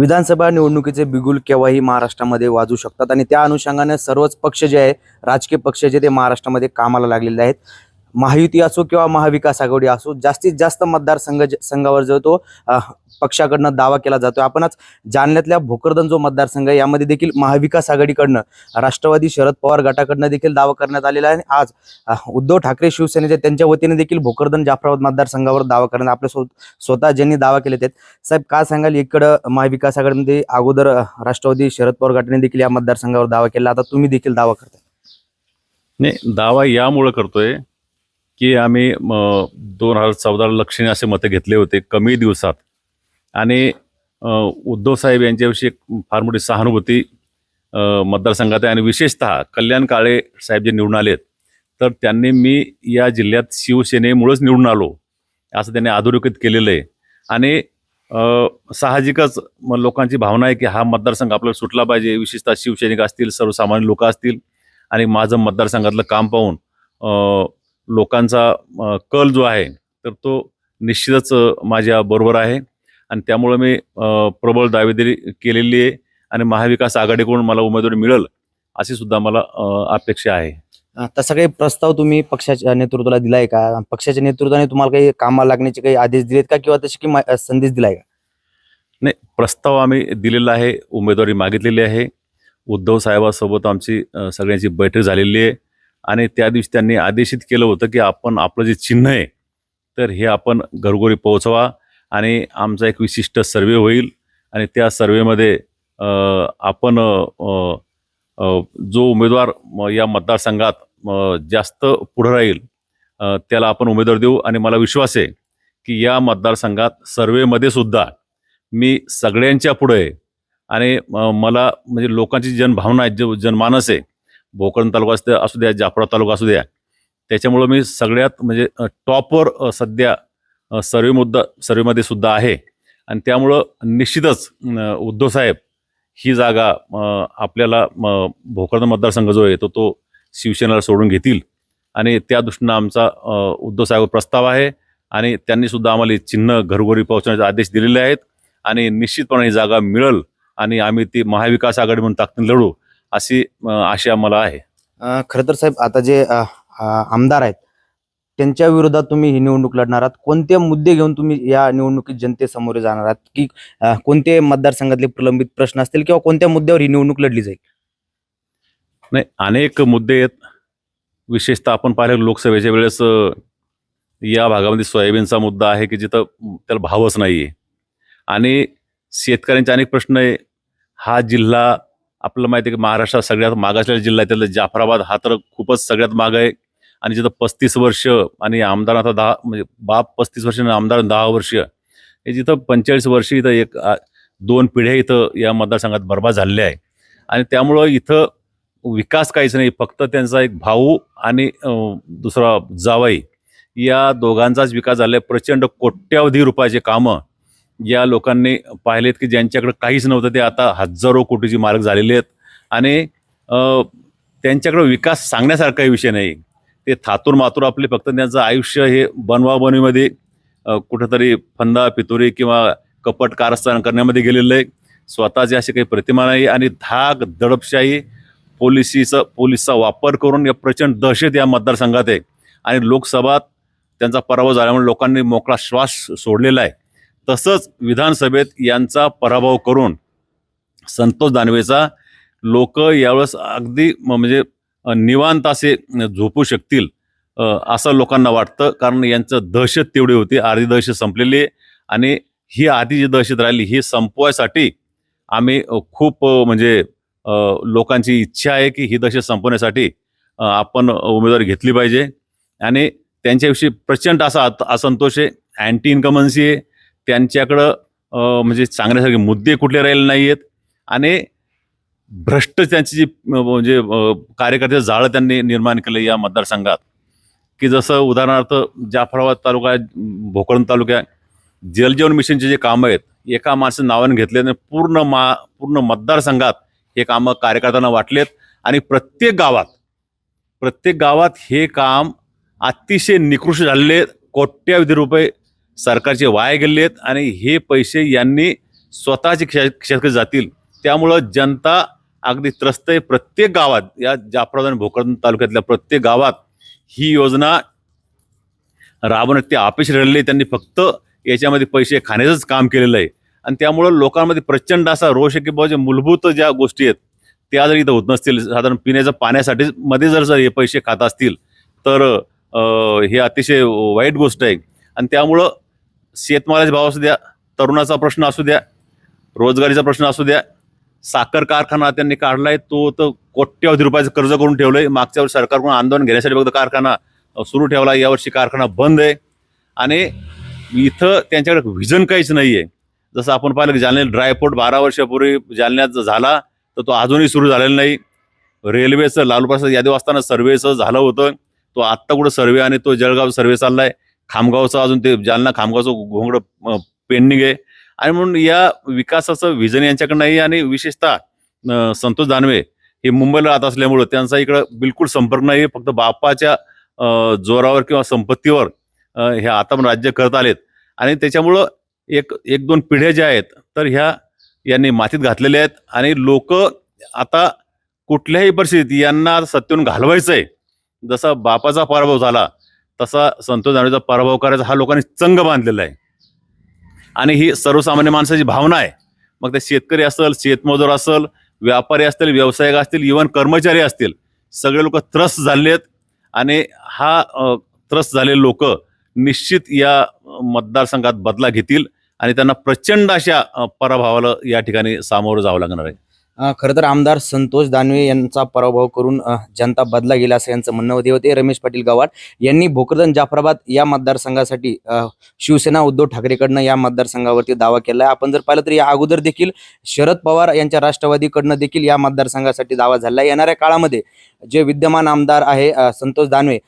विधानसभा निवडणुकीचे बिगुल केव्हाही महाराष्ट्रामध्ये वाजू शकतात. आणि त्या अनुषंगाने सर्वच पक्ष जे आहे राजकीय पक्ष जे ते महाराष्ट्रामध्ये कामाला लागलेले आहेत. महायुती असो किंवा महाविकास आघाडी असो जास्तीत जास्त मतदारसंघ संघावर जो तो पक्षाकडनं दावा केला जातो आपण आज जालन्यातल्या भोकरदन जो मतदारसंघ आहे यामध्ये देखील महाविकास आघाडीकडनं राष्ट्रवादी शरद पवार गटाकडनं देखील दावा करण्यात आलेला आहे. आणि आज उद्धव ठाकरे शिवसेनेचे त्यांच्या वतीने देखील भोकरदन जाफराबाद मतदारसंघावर दावा करण्यात आपल्या स्व स्वतः ज्यांनी दावा केले आहेत. साहेब काय सांगाल? इकडं महाविकास आघाडीमध्ये अगोदर राष्ट्रवादी शरद पवार गटाने देखील या मतदारसंघावर दावा केला. आता तुम्ही देखील दावा करताय. नाही दावा यामुळं करतोय की आम्ही दोन हजार चौदाला लक्षणीय असे मतं घेतले होते कमी दिवसात. आणि उद्धव साहेब यांच्याविषयी एक फार मोठी सहानुभूती मतदारसंघात आहे. आणि विशेषतः कल्याण काळे साहेब जे निवडून आलेत तर त्यांनी मी या जिल्ह्यात शिवसेनेमुळेच निवडून आलो असं त्यांनी अधोरेखित केलेलं आहे. आणि साहजिकच म लोकांची भावना आहे की हा मतदारसंघ आपल्याला सुटला पाहिजे. विशेषतः शिवसैनिक असतील सर्वसामान्य लोक असतील. आणि माझं मतदारसंघातलं काम पाहून लोकांचा कल जो आहे तर तो निश्चितच माझ्या बरोबर आहे. आणि त्यामुळं मी प्रबळ दावेदारी केलेली आहे आणि महाविकास आघाडीकडून मला उमेदवारी मिळेल अशी सुद्धा मला अपेक्षा आहे. तसा काही प्रस्ताव तुम्ही पक्षाच्या नेतृत्वाला दिलाय का? पक्षाच्या नेतृत्वाने तुम्हाला काही कामाला लागण्याचे काही आदेश दिलेत का किंवा तशी काही अ, संदेश दिलाय का? नाही प्रस्ताव आम्ही दिलेला आहे उमेदवारी मागितलेली आहे. उद्धव साहेबासोबत आमची सगळ्यांची बैठक झालेली आहे. आणि त्या दिवशी त्यांनी आदेशित केलं होतं की आपण आपलं जे चिन्ह आहे तर हे आपण घरोघरी पोहोचवा आणि आमचा एक विशिष्ट सर्वे होईल. आणि त्या सर्वेमध्ये आपण जो उमेदवार म, या मतदारसंघात जास्त पुढं राहील त्याला आपण उमेदवार देऊ. आणि मला विश्वास आहे की या मतदारसंघात सर्वेमध्ये सुद्धा मी सगळ्यांच्या पुढे आहे. आणि मला म्हणजे लोकांची जनभावना आहे जो जनमानस आहे भोकरण तालुका असू द्या असू द्या जाफरा तालुका असू द्या. त्याच्यामुळं मी सगळ्यात म्हणजे टॉपवर सध्या सर्वे मुद्दा सर्वेमध्ये सुद्धा आहे. आणि त्यामुळं निश्चितच उद्धव साहेब ही जागा आपल्याला म, मतदारसंघ जो आहे तो तो शिवसेनेला सोडून घेतील. आणि त्या दृष्टीनं आमचा अ, उद्धव साहेब प्रस्ताव आहे. आणि त्यांनी सुद्धा आम्हाला चिन्ह घरोघरी पोहोचण्याचे आदेश दिलेले आहेत. आणि निश्चितपणे ही जागा मिळेल. आणि आम्ही ती महाविकास आघाडी म्हणून ताकदीने लढू. अशी आशा मला आहे. खरं तर साहेब आता जे आमदार आहेत त्यांच्या विरोधात तुम्ही ही निवडणूक लढणार आहात. कोणते मुद्दे घेऊन तुम्ही या निवडणुकीत जनतेसमोर जाणार आहात? की कोणते मतदारसंघातले प्रलंबित प्रश्न असतील किंवा कोणत्या मुद्द्यावर ही निवडणूक लढली जाईल? नाही अनेक मुद्दे आहेत. विशेषतः आपण पाहिलं लोकसभेच्या वेळेस या भागामध्ये सोयाबीनचा मुद्दा आहे की जिथं त्याला भावच नाही आहे आणि शेतकऱ्यांचे अनेक प्रश्न आहे. हा जिल्हा आपलं माहिती आहे की महाराष्ट्रात सगळ्यात मागासलेला जिल्हा आहे त्यातला जाफराबाद हा तर खूपच सगळ्यात माग आहे. आणि जिथं पस्तीस वर्ष आणि आमदार आता दहा म्हणजे बाप पस्तीस वर्ष आणि आमदार दहा वर्ष. हे जिथं पंचेचाळीस वर्ष इथं एक दोन पिढ्या इथं या मतदारसंघात बर्बाद झालेल्या आहे. आणि त्यामुळं इथं विकास काहीच नाही फक्त त्यांचा एक भाऊ आणि दुसरा जावाई या दोघांचाच विकास झाला आहे प्रचंड कोट्यावधी रुपयाचे कामं या लोकांनी पाहिलेत की ज्यांच्याकडे काहीच नव्हतं ते आता हजारो कोटीचे मार्ग झालेले आहेत. आणि त्यांच्याकडे विकास सांगण्यासारखा विषय नाही. ते थातूर मातूर आपले फक्त त्यांचं आयुष्य हे बनवाबनवीमध्ये कुठंतरी फंदा पितुरी किंवा कपट कारस्थान करण्यामध्ये गेलेलं आहे. स्वतःचे असे काही प्रतिमा नाही आणि धाक दडपशाही पोलिसीचा पोलिसचा वापर करून या प्रचंड दहशत या मतदारसंघात आहे. आणि लोकसभात त्यांचा पराभव झाल्यामुळे लोकांनी मोकळा श्वास सोडलेला आहे. तसंच विधानसभेत यांचा पराभव करून संतोष दानवेचा लोक यावेळेस अगदी म- म्हणजे निवांत असे झोपू शकतील असं लोकांना वाटतं. कारण यांचं दहशत तेवढी होती. आधी दहशत संपलेली आहे. आणि ही आधी जी दहशत राहिली ही संपवायसाठी आम्ही खूप म्हणजे लोकांची इच्छा आहे की ही दहशत संपवण्यासाठी आपण उमेदवारी घेतली पाहिजे. आणि त्यांच्याविषयी प्रचंड असा असंतोष आहे. अँटी इन्कमन्सी आहे. त्यांच्याकडं म्हणजे सांगण्यासारखे मुद्दे कुठले राहिले नाही आहेत आणि भ्रष्ट त्यांची जी म्हणजे कार्यकर्त्याचं कार्यकर्ते जाळं त्यांनी निर्माण केलं या मतदारसंघात. की जसं उदाहरणार्थ जाफराबाद तालुका भोकरण तालुक्या जलजीवन मिशनचे जे कामं आहेत एका माणसं नावाने घेतल्याने पूर्ण मा पूर्ण मतदारसंघात हे कामं कार्यकर्त्यांना वाटलेत. आणि प्रत्येक गावात प्रत्येक गावात हे काम अतिशय निकृष्ट झालेले आहेत. कोट्यावधी रुपये सरकारचे वाया गेले आहेत आणि हे पैसे यांनी स्वतःचे खिशा खिशाकडे जातील. त्यामुळं जनता अगदी त्रस्त आहे. प्रत्येक गावात या जाफराबाद आणि भोकरदन तालुक्यातल्या प्रत्येक गावात ही योजना राबवण्यात ते अपेक्षित राहिले आहे. त्यांनी फक्त याच्यामध्ये पैसे खाण्याचंच काम केलेलं आहे. आणि त्यामुळं लोकांमध्ये प्रचंड असा रोष आहे की बाबा जे मूलभूत ज्या गोष्टी आहेत त्या जर इथं होत नसतील साधारण पिण्याच्या पाण्यासाठी मध्ये जर जर हे पैसे खात असतील तर हे अतिशय वाईट गोष्ट आहे. आणि त्यामुळं शेतमालाचे भाव असू द्या तरुणाचा प्रश्न असू द्या रोजगारीचा प्रश्न असू द्या साखर कारखाना त्यांनी काढलाय तो तर कोट्यावधी रुपयाचं कर्ज करून ठेवलंय. मागच्या वर्षी सरकारकडून आंदोलन घेण्यासाठी फक्त कारखाना सुरू ठेवला यावर्षी कारखाना बंद आहे. आणि इथं त्यांच्याकडे व्हिजन काहीच नाही आहे जसं आपण पाहिलं की जालन्यात ड्रायपोर्ट बारा वर्षापूर्वी जालन्यात झाला तर तो अजूनही सुरू झालेला नाही. रेल्वेचं लालूप्रसाद यादव असताना सर्वेचं झालं होतं. तो आत्ता कुठं सर्वे आणि तो जळगाव सर्वे चाललाय. खामगावचं अजून ते जालना खामगावचं घोंगडं पेंडिंग आहे आणि म्हणून या विकासाचं विजन यांच्याकडनं आहे आणि विशेषतः संतोष दानवे हे मुंबईला राहत असल्यामुळं त्यांचा इकडं बिलकुल संपर्क नाही. फक्त बापाच्या जोरावर किंवा संपत्तीवर हे आता पण राज्य करत आलेत. आणि त्याच्यामुळं एक एक दोन पिढ्या ज्या आहेत तर ह्या यांनी मातीत घातलेल्या आहेत. आणि लोक आता कुठल्याही परिस्थितीत यांना सत्तेहून घालवायचं आहे जसा बापाचा पराभव झाला तसा संतोष दानवेचा पराभव करायचा हा लोकांनी चंग बांधलेला आहे. आणि ही सर्वसामान्य माणसाची भावना आहे. मग ते शेतकरी असेल शेतमजूर असेल व्यापारी असतील व्यावसायिक असतील इवन कर्मचारी असतील सगळे लोक त्रस्त झाले आहेत आणि हा त्रस्त झालेले लोक निश्चित या मतदारसंघात बदला घेतील आणि त्यांना प्रचंड अशा पराभवाला या ठिकाणी सामोरं जावं लागणार आहे. खरं तर आमदार संतोष दानवे यांचा पराभव करून जनता बदला गेला असं यांचं म्हणणं होते. होते. रमेश पाटील गव्हाड यांनी भोकरदन जाफराबाद या मतदारसंघासाठी शिवसेना उद्धव ठाकरेकडनं या मतदारसंघावरती दावा केला आहे आपण जर पाहिलं तर या अगोदर देखील शरद पवार यांच्या राष्ट्रवादीकडनं देखील या मतदारसंघासाठी दावा झाला आहे येणाऱ्या काळामध्ये जे विद्यमान आमदार आहे संतोष दानवे